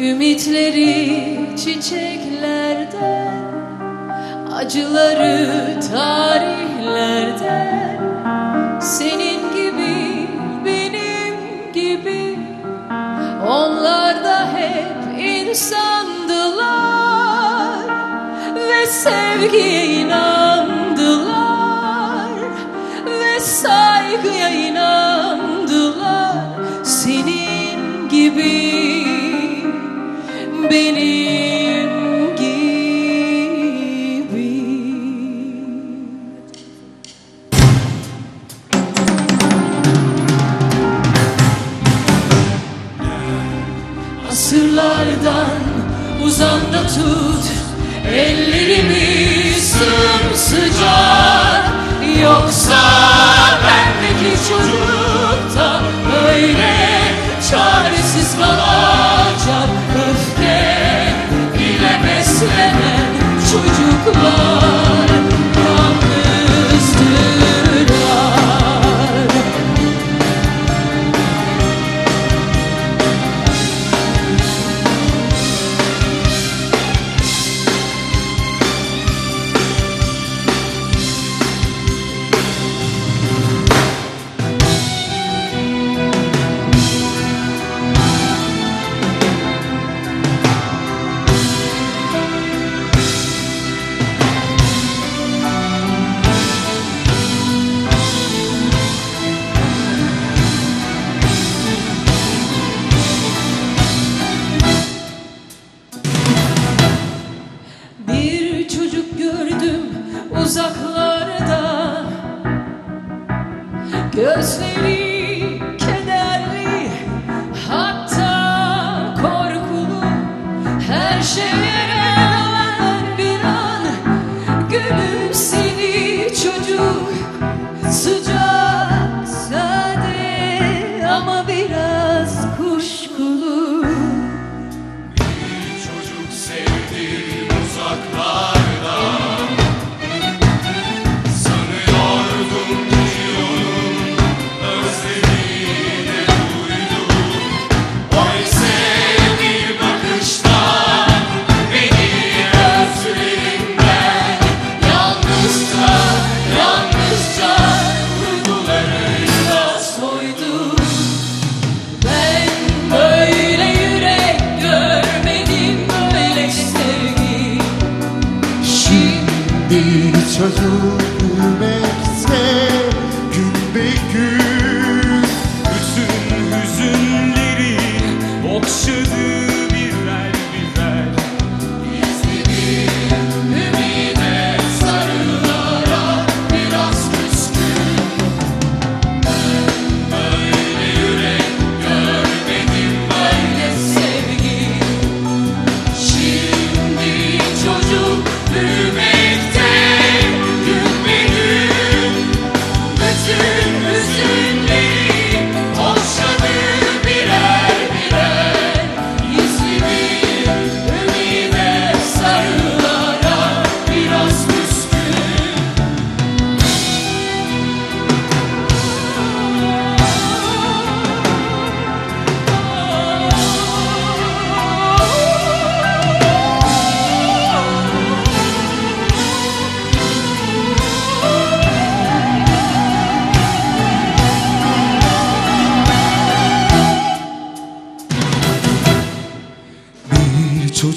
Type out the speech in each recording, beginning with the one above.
Ümitleri çiçeklerden Acıları tarihlerden. Senin gibi benim gibi Onlar da hep insandılar. Ve sevgiye inandılar Ve saygıya inandılar. Senin gibi benim gibi. Asırlardan uzanda tut Ellerimi sımsıcak.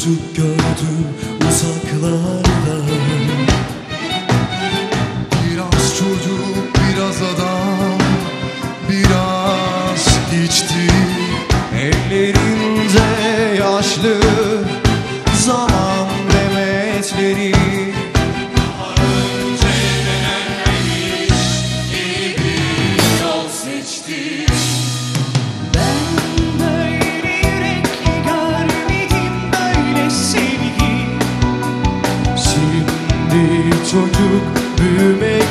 çocuk gördüm uzaklarda. Biraz çocuk biraz adam biraz içti Ellerinde yaşlı zaman demetleri. çocuk büyümeye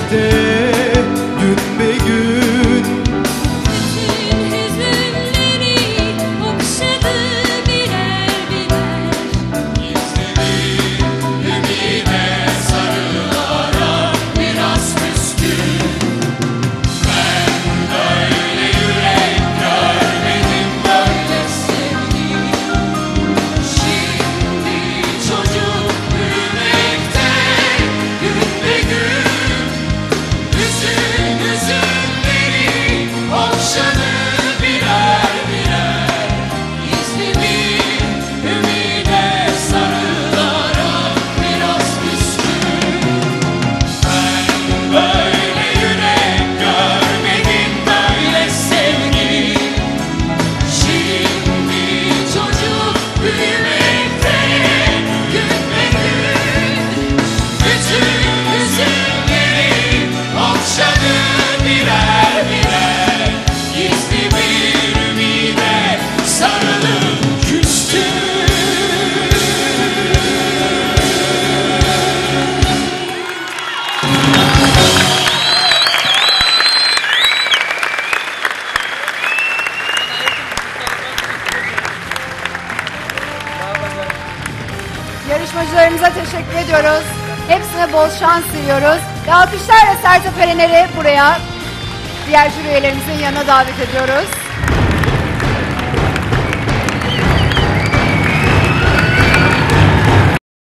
ediyoruz. Hepsine bol şans diliyoruz. Ve alkışlarla Sertab Erener'i buraya diğer jüri üyelerimizin yanına davet ediyoruz.